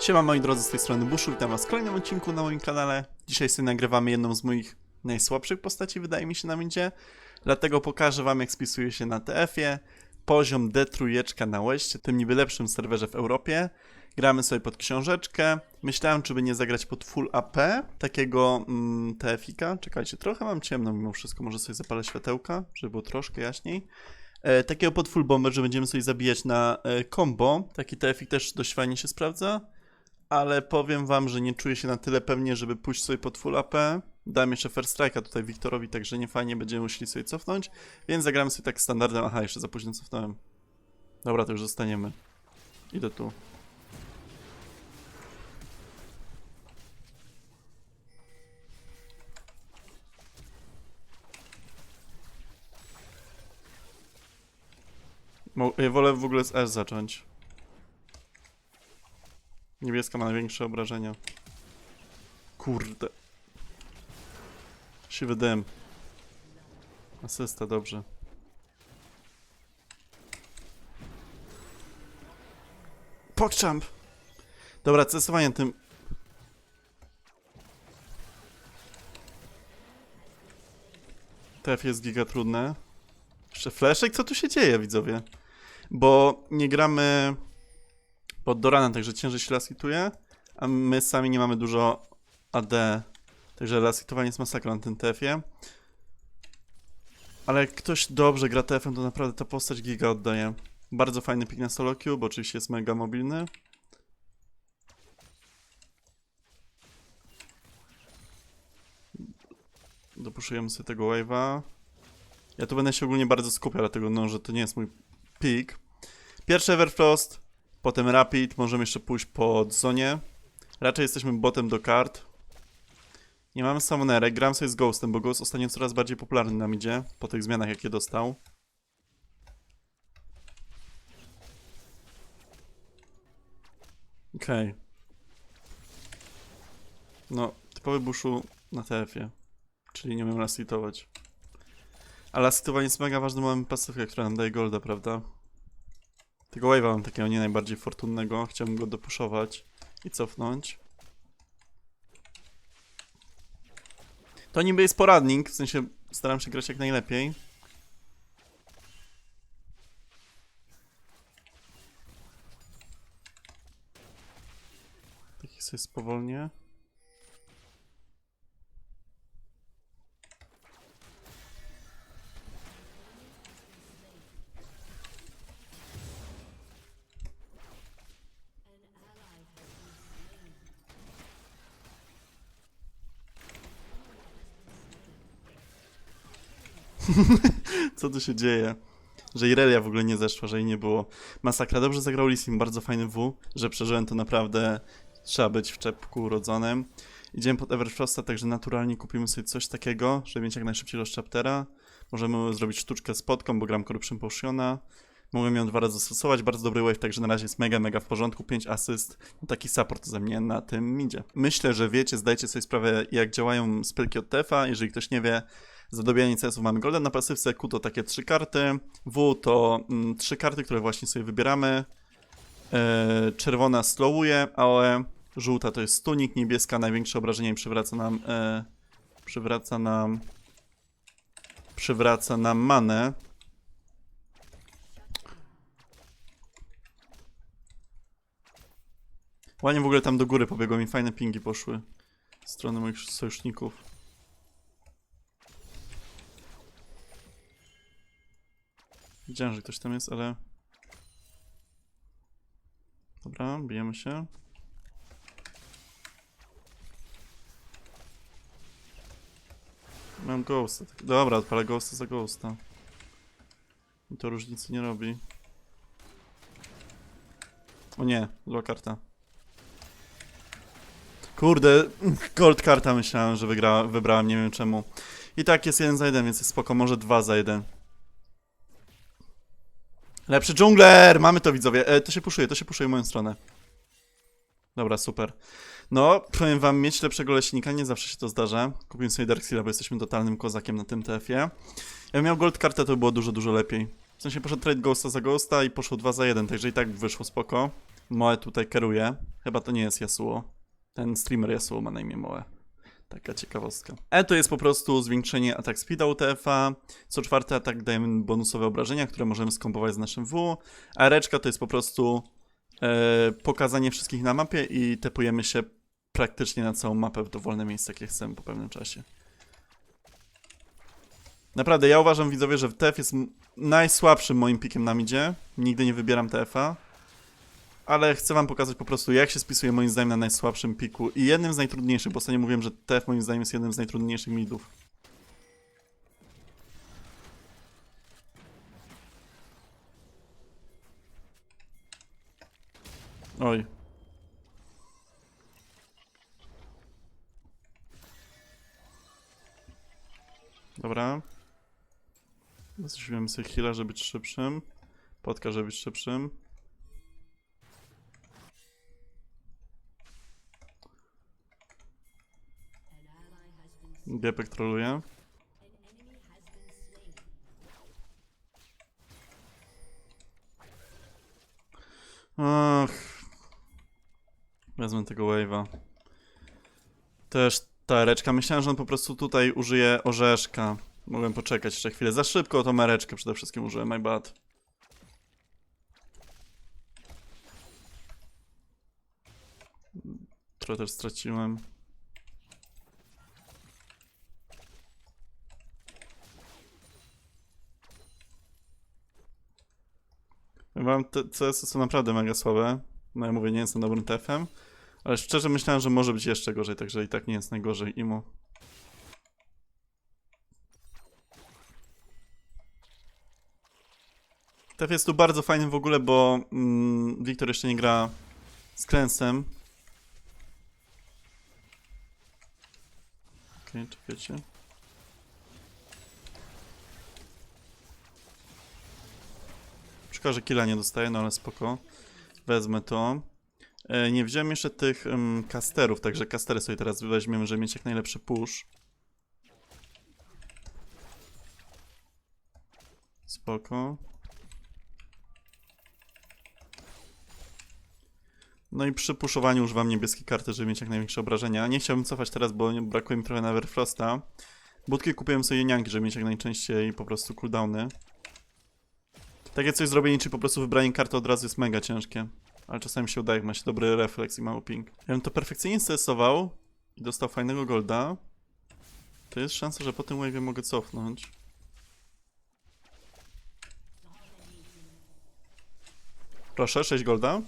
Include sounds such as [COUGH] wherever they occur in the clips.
Siema moi drodzy, z tej strony Buszu, witam was w kolejnym odcinku na moim kanale. Dzisiaj sobie nagrywamy jedną z moich najsłabszych postaci, wydaje mi się na windzie. Dlatego pokażę wam jak spisuje się na TF-ie. Poziom D3 na Westie, tym niby lepszym serwerze w Europie. Gramy sobie pod książeczkę. Myślałem, czy by nie zagrać pod full AP, takiego mm, TF-ika. Czekajcie, trochę mam ciemno mimo wszystko, może sobie zapalę światełka, żeby było troszkę jaśniej. E, takiego pod full bomber, że będziemy sobie zabijać na e, combo. Taki TF-ik też dość fajnie się sprawdza ale powiem wam, że nie czuję się na tyle pewnie, żeby pójść sobie pod full AP. Dałem jeszcze first strike'a tutaj Wiktorowi, także nie fajnie będziemy musieli sobie cofnąć, więc zagramy sobie tak standardem. Aha, jeszcze za późno cofnąłem. Dobra, to już zostaniemy. Idę tu. Mo- Ja wolę w ogóle z S zacząć. Niebieska ma największe obrażenia. Kurde. Siwy dym. Asysta, dobrze. Pogchamp! Dobra, cesowanie tym... TF jest giga trudne. Jeszcze fleszek? Co tu się dzieje, widzowie? Bo nie gramy pod Doranem, także ciężej się lasituje, a my sami nie mamy dużo AD, także lasitowanie jest masakra na tym TF-ie. Ale jak ktoś dobrze gra TF-em, to naprawdę ta postać giga oddaje. Bardzo fajny pik na solo queue, bo oczywiście jest mega mobilny. Dopuszczujemy sobie tego wave'a. Ja tu będę się ogólnie bardzo skupiał, dlatego no, że to nie jest mój pik. Pierwszy Everfrost, Potem Rapid, możemy jeszcze pójść pod zonie. Raczej jesteśmy botem do kart. Nie mamy summonerek, gram sobie z Ghostem, bo Ghost ostatnio coraz bardziej popularny nam idzie, po tych zmianach jakie dostał. Okej. No, typowy buszu na TF-ie. Czyli nie umiem lasitować. A lasitowanie jest mega ważne, bo mamy pasywkę, która nam daje golda, prawda? Tego wave'a mam takiego nie najbardziej fortunnego. Chciałbym go dopuszować i cofnąć. To niby jest poradnik, w sensie staram się grać jak najlepiej. Taki sobie spowolnię. [LAUGHS] Co tu się dzieje? Że Irelia w ogóle nie zeszła, że jej nie było. Masakra. Dobrze zagrał Lisim, bardzo fajny W, że przeżyłem to naprawdę. Trzeba być w czepku urodzonym. Idziemy pod Everfrosta, także naturalnie kupimy sobie coś takiego, żeby mieć jak najszybciej do chaptera. Możemy zrobić sztuczkę z podką, bo gram Corruption Potiona. Mogłem ją dwa razy stosować, bardzo dobry wave, także na razie jest mega, mega w porządku, 5 asyst, no taki support ze mnie na tym idzie. Myślę, że wiecie, zdajcie sobie sprawę jak działają spelki od TF-a, jeżeli ktoś nie wie, za dobijanie CS-ów mamy Golden na pasywce, Q to takie trzy karty, W to mm, trzy karty, które właśnie sobie wybieramy. E, czerwona slowuje, AOE, żółta to jest stunik, niebieska największe obrażenie przywraca nam e, przywraca nam przywraca nam manę. Ładnie w ogóle tam do góry pobiegło mi fajne pingi poszły z strony moich sojuszników. Widziałem, że ktoś tam jest, ale... Dobra, bijemy się. Mam ghosta. tak- Dobra, odpalę ghosta za ghosta. I to różnicy nie robi. O nie, zła karta. Kurde, [LAUGHS] gold karta myślałem, że wybrałem, nie wiem czemu. I tak jest jeden za jeden, więc jest spoko, może dwa za jeden. Lepszy dżungler! Mamy to widzowie. E, to się puszuje, to się puszuje w moją stronę. Dobra, super. No, powiem wam, mieć lepszego leśnika nie zawsze się to zdarza. Kupiłem sobie Darkseala, bo jesteśmy totalnym kozakiem na tym TF-ie. Ja miał gold kartę, to by było dużo, dużo lepiej. W sensie poszedł trade Ghosta za Ghosta i poszło 2 za 1, także i tak wyszło spoko. Moe tutaj kieruje. Chyba to nie jest Yasuo. Ten streamer Yasuo ma na imię Moe. Taka ciekawostka. E to jest po prostu zwiększenie atak speeda UTF-a. Co czwarty atak dajemy bonusowe obrażenia, które możemy skombować z naszym W. A reczka to jest po prostu e, pokazanie wszystkich na mapie i tepujemy się praktycznie na całą mapę w dowolne miejsce, jakie chcemy po pewnym czasie. Naprawdę, ja uważam widzowie, że TF jest najsłabszym moim pikiem na midzie. Nigdy nie wybieram TF-a. Ale chcę wam pokazać po prostu, jak się spisuje moim zdaniem na najsłabszym piku i jednym z najtrudniejszych, bo ostatnio mówiłem, że TF moim zdaniem jest jednym z najtrudniejszych midów. Oj. Dobra. Weźmiemy sobie heala, żeby być szybszym. Potka, żeby być szybszym. Gepek troluje. Ach. Wezmę tego wave'a. Też ta reczka. Myślałem, że on po prostu tutaj użyje orzeszka. Mogłem poczekać jeszcze chwilę. Za szybko tą mereczkę przede wszystkim użyłem, my bad. Trochę też straciłem. Mam CS-y są naprawdę mega słabe. No ja mówię, nie jestem dobrym TF-em. Ale szczerze myślałem, że może być jeszcze gorzej, także i tak nie jest najgorzej. Imo. TF jest tu bardzo fajny w ogóle, bo mm, Wiktor jeszcze nie gra z Klensem. Okej, czekajcie. Szkoda, że killa nie dostaję, no ale spoko. Wezmę to. E, nie wziąłem jeszcze tych em, casterów, także castery sobie teraz weźmiemy, żeby mieć jak najlepszy push. Spoko. No i przy puszowaniu używam niebieskiej karty, żeby mieć jak największe obrażenia. Nie chciałbym cofać teraz, bo brakuje mi trochę na Everfrosta. Budki kupiłem sobie jenianki, żeby mieć jak najczęściej po prostu cooldowny. Takie coś zrobienie, czy po prostu wybranie karty od razu jest mega ciężkie. Ale czasami się udaje, jak ma się dobry refleks i mało ping. Ja bym to perfekcyjnie stresował i dostał fajnego golda. To jest szansa, że po tym wave'ie mogę cofnąć. Proszę, 6 golda.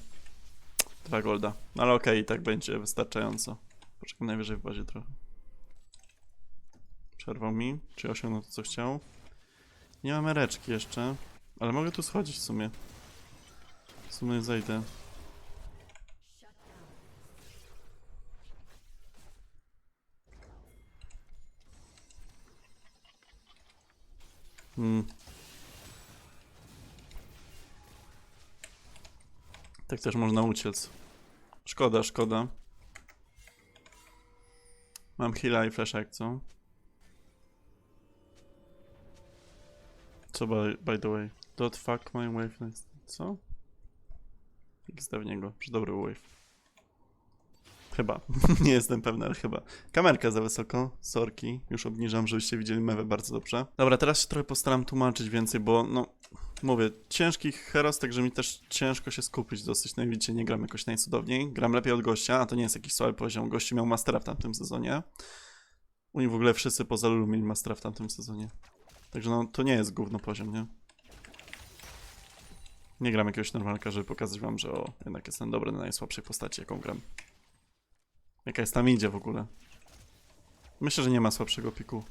2 golda. No ale okej, i tak będzie wystarczająco. Poczekam najwyżej w bazie trochę. Przerwał mi. Czy osiągnął to, co chciał? Nie mam reczki jeszcze. Ale mogę tu schodzić w sumie. W sumie zejdę. Hmm. Tak też można uciec. Szkoda, szkoda. Mam heala i flash co? Co by, by the way? Dot fuck my wave next. Co? XD w niego. Czy dobry wave? Chyba. [LAUGHS] Nie jestem pewny, ale chyba. Kamerka za wysoko. Sorki. Już obniżam, żebyście widzieli mewę bardzo dobrze. Dobra, teraz się trochę postaram tłumaczyć więcej, bo no... Mówię, ciężki heros, także mi też ciężko się skupić dosyć. No i widzicie, nie gram jakoś najcudowniej. Gram lepiej od gościa, a to nie jest jakiś słaby poziom. Gościu miał mastera w tamtym sezonie. U nich w ogóle wszyscy poza Lulu mieli mastera w tamtym sezonie. Także no, to nie jest gówno poziom, nie? Nie gram jakiegoś normalka, żeby pokazać wam, że o, jednak jestem dobry na najsłabszej postaci, jaką gram. Jaka jest tam idzie w ogóle. Myślę, że nie ma słabszego piku.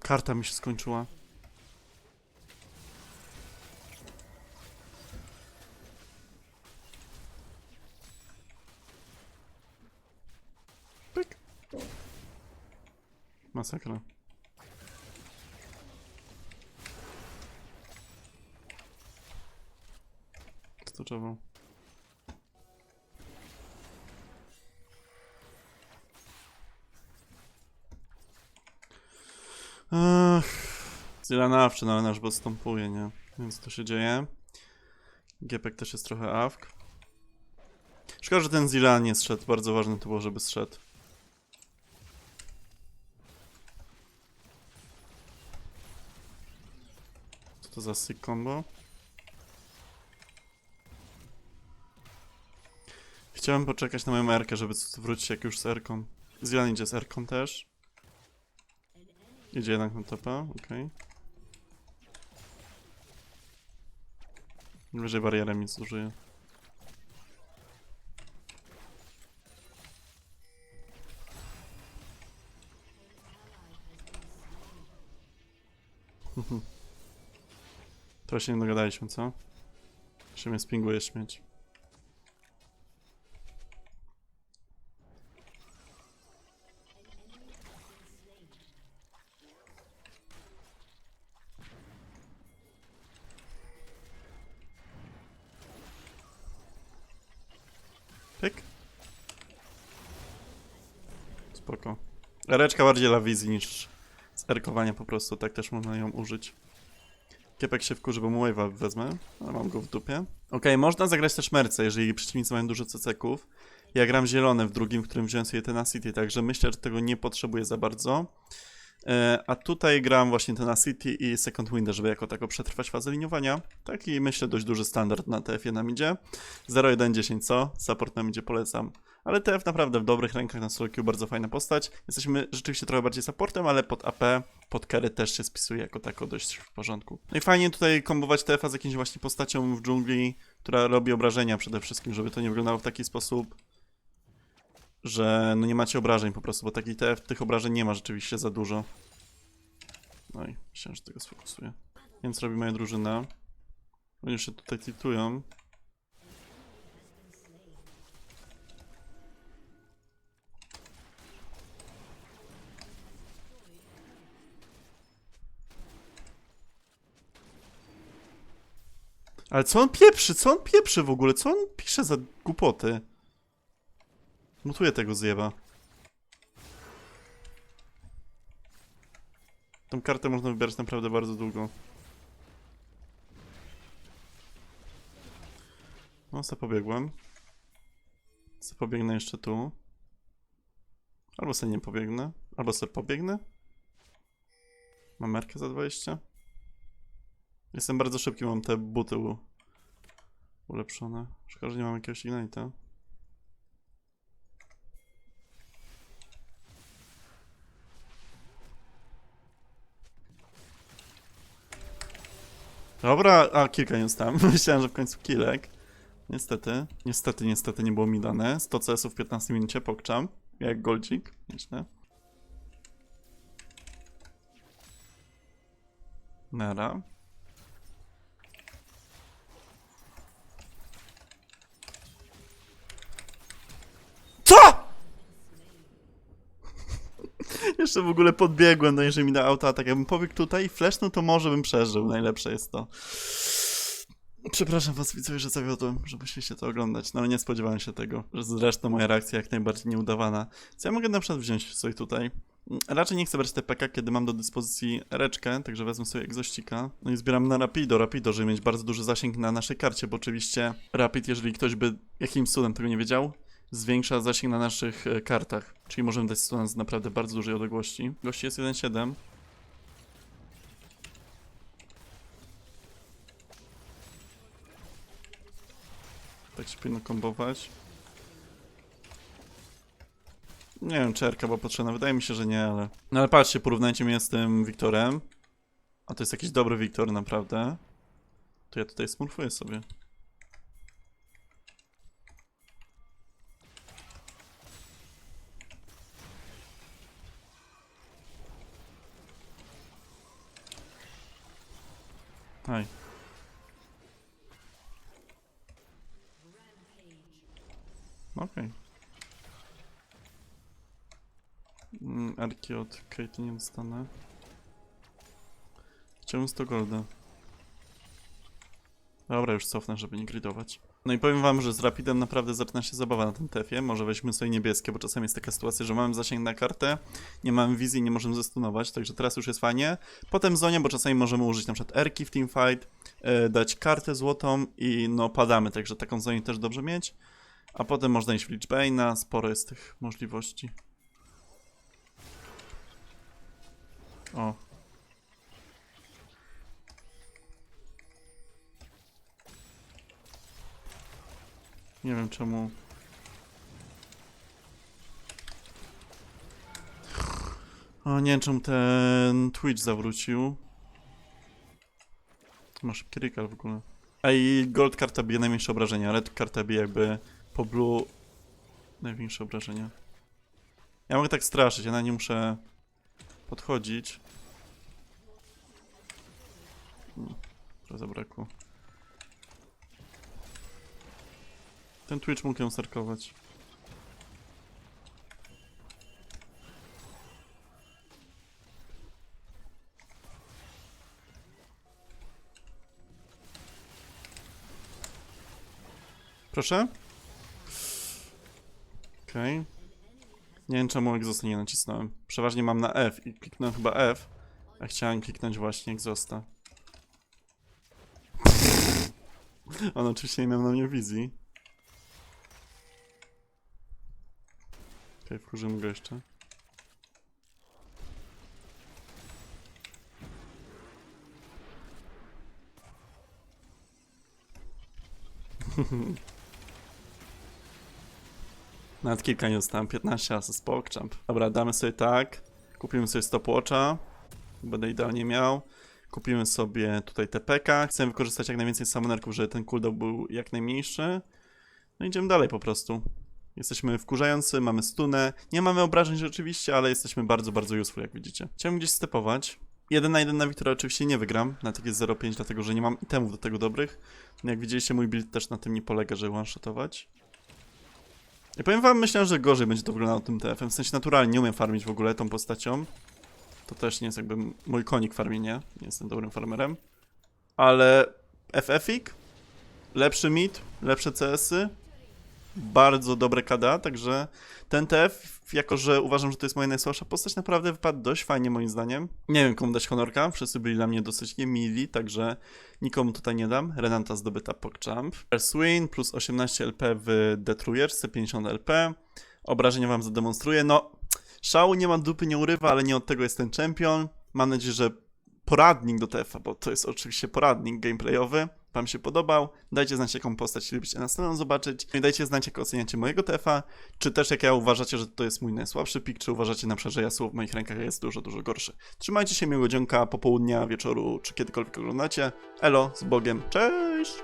Karta mi się skończyła. Masakra. Co to trzeba? Ech, Zilanawczy, no ale nasz bot stąpuje, nie? Więc to się dzieje. Gepek też jest trochę awk. Szkoda, że ten Zilan nie zszedł. Bardzo ważne to było, żeby zszedł. To za sick combo? Chciałem poczekać na moją Erkę, żeby wrócić jak już z Erką. Zilan idzie z Erką też. Idzie jednak na topa, okej. Wyżej barierę mi zużyje. To się nie dogadaliśmy, co? Się mnie spinguje śmieć. Pyk. Spoko. Reczka bardziej dla wizji niż zerkowania po prostu, tak też można ją użyć. Kiepek się wkurzy, bo mu wave'a wezmę, ale mam go w dupie. Okej, można zagrać też merce, jeżeli przeciwnicy mają dużo CC-ków. Ja gram zielone w drugim, w którym wziąłem sobie Tenacity, także myślę, że tego nie potrzebuję za bardzo. E, A tutaj gram właśnie Tenacity i Second Window, żeby jako tako przetrwać fazę liniowania. Taki myślę dość duży standard na TF-ie nam idzie. 0-1-10 co? Support nam idzie, polecam. Ale TF naprawdę w dobrych rękach na solo bardzo fajna postać. Jesteśmy rzeczywiście trochę bardziej supportem, ale pod AP, pod carry też się spisuje jako tako dość w porządku. No i fajnie tutaj kombować TF-a z jakimś właśnie postacią w dżungli, która robi obrażenia przede wszystkim, żeby to nie wyglądało w taki sposób, że no nie macie obrażeń po prostu, bo taki TF tych obrażeń nie ma rzeczywiście za dużo. No i myślałem, że tego sfokusuję. Więc robi moja drużyna. Oni się tutaj tiltują. Ale co on pieprzy? Co on pieprzy w ogóle? Co on pisze za głupoty? Mutuję tego zjeba. Tą kartę można wybierać naprawdę bardzo długo. No, se pobiegłem. Se pobiegnę jeszcze tu. Albo se nie pobiegnę. Albo se pobiegnę. Mam merkę za 20. Jestem bardzo szybki, mam te buty ulepszone. Szkoda, że nie mam jakiegoś ignite'a. Dobra, a kilka nie dostałem. [LAUGHS] Myślałem, że w końcu kilek. Niestety, niestety, niestety nie było mi dane. 100 CS w 15 minucie, pokczam. Jak goldzik, nieźle. Nara. Co?! Jeszcze w ogóle podbiegłem, no jeżeli mi da auto atak. Jakbym pobiegł tutaj i flashnął, to może bym przeżył. Najlepsze jest to. Przepraszam was widzowie, że zawiodłem, że musieliście to oglądać, no ale nie spodziewałem się tego. Zresztą moja reakcja jak najbardziej nieudawana. Co ja mogę na przykład wziąć sobie tutaj? Raczej nie chcę brać TPK, kiedy mam do dyspozycji reczkę, także wezmę sobie egzościka. No i zbieram na Rapido, Rapido, żeby mieć bardzo duży zasięg na naszej karcie, bo oczywiście Rapid, jeżeli ktoś by jakimś cudem tego nie wiedział, zwiększa zasięg na naszych e, kartach. Czyli możemy dać stun z naprawdę bardzo dużej odległości. Gości jest 1.7. Tak się powinno kombować. Nie wiem, czerka była potrzebna. Wydaje mi się, że nie, ale... No ale patrzcie, porównajcie mnie z tym Wiktorem. A to jest jakiś dobry Wiktor, naprawdę. To ja tutaj smurfuję sobie. Aj. Okej. Mm, Arki od Katie nie dostanę. Chciałbym 100 golda. Dobra, już cofnę, żeby nie gridować. No i powiem wam, że z Rapidem naprawdę zaczyna się zabawa na tym tefie. Może weźmy sobie niebieskie, bo czasami jest taka sytuacja, że mamy zasięg na kartę, nie mamy wizji, nie możemy zestunować, także teraz już jest fajnie. Potem zonia, bo czasami możemy użyć przykład erki w teamfight, e, dać kartę złotą i no padamy, także taką zonię też dobrze mieć. A potem można iść w Lichbane'a, sporo jest tych możliwości. O. Nie wiem czemu. O, nie wiem czemu ten Twitch zawrócił. Ma szybki recall w ogóle. A i gold karta bije najmniejsze obrażenia, red karta bije jakby po blue największe obrażenia. Ja mogę tak straszyć, ja na nie muszę podchodzić. Hmm, trochę zabrakło. Ten Twitch mógł ją serkować. Proszę? Okej. Nie wiem czemu Exhausta nie nacisnąłem. Przeważnie mam na F i kliknąłem chyba F, a chciałem kliknąć właśnie Exhausta. [LAUGHS] On oczywiście nie miał na mnie wizji. Okej, wkurzymy go jeszcze. [LAUGHS] Nawet kilka nie dostałem, 15 asyst PogChamp. Dobra, damy sobie tak. Kupimy sobie stopwatcha. Będę idealnie miał. Kupimy sobie tutaj TPK. Chcemy wykorzystać jak najwięcej summonerków, żeby ten cooldown był jak najmniejszy. No idziemy dalej po prostu. Jesteśmy wkurzający, mamy stunę. Nie mamy obrażeń rzeczywiście, ale jesteśmy bardzo, bardzo useful, jak widzicie. Chciałem gdzieś stepować. Jeden na jeden na Wiktora oczywiście nie wygram, na takie 0,5, dlatego że nie mam itemów do tego dobrych. No jak widzieliście, mój build też na tym nie polega, żeby one-shotować. Ja powiem wam, myślałem, że gorzej będzie to wyglądało tym TF-em. W sensie naturalnie nie umiem farmić w ogóle tą postacią. To też nie jest jakby mój konik farmienie. Nie jestem dobrym farmerem. Ale FF-ik, lepszy mid, lepsze CS-y, bardzo dobre KD, także ten TF, jako że uważam, że to jest moja najsłabsza postać, naprawdę wypadł dość fajnie moim zdaniem. Nie wiem komu dać honorka, wszyscy byli dla mnie dosyć niemili, także nikomu tutaj nie dam. Renata zdobyta PogChamp. Swin plus 18 LP w Detruyers, 50 LP. Obrażenia wam zademonstruję. No, szału nie ma dupy, nie urywa, ale nie od tego jest ten champion. Mam nadzieję, że poradnik do TF-a, bo to jest oczywiście poradnik gameplayowy. Wam się podobał. Dajcie znać, jaką postać chcielibyście następną zobaczyć. I dajcie znać, jak oceniacie mojego TFA, czy też jak ja uważacie, że to jest mój najsłabszy pik, czy uważacie na przykład, że Yasuo w moich rękach jest dużo, dużo gorszy. Trzymajcie się miłego dzionka, popołudnia, wieczoru, czy kiedykolwiek oglądacie. Elo, z Bogiem, cześć!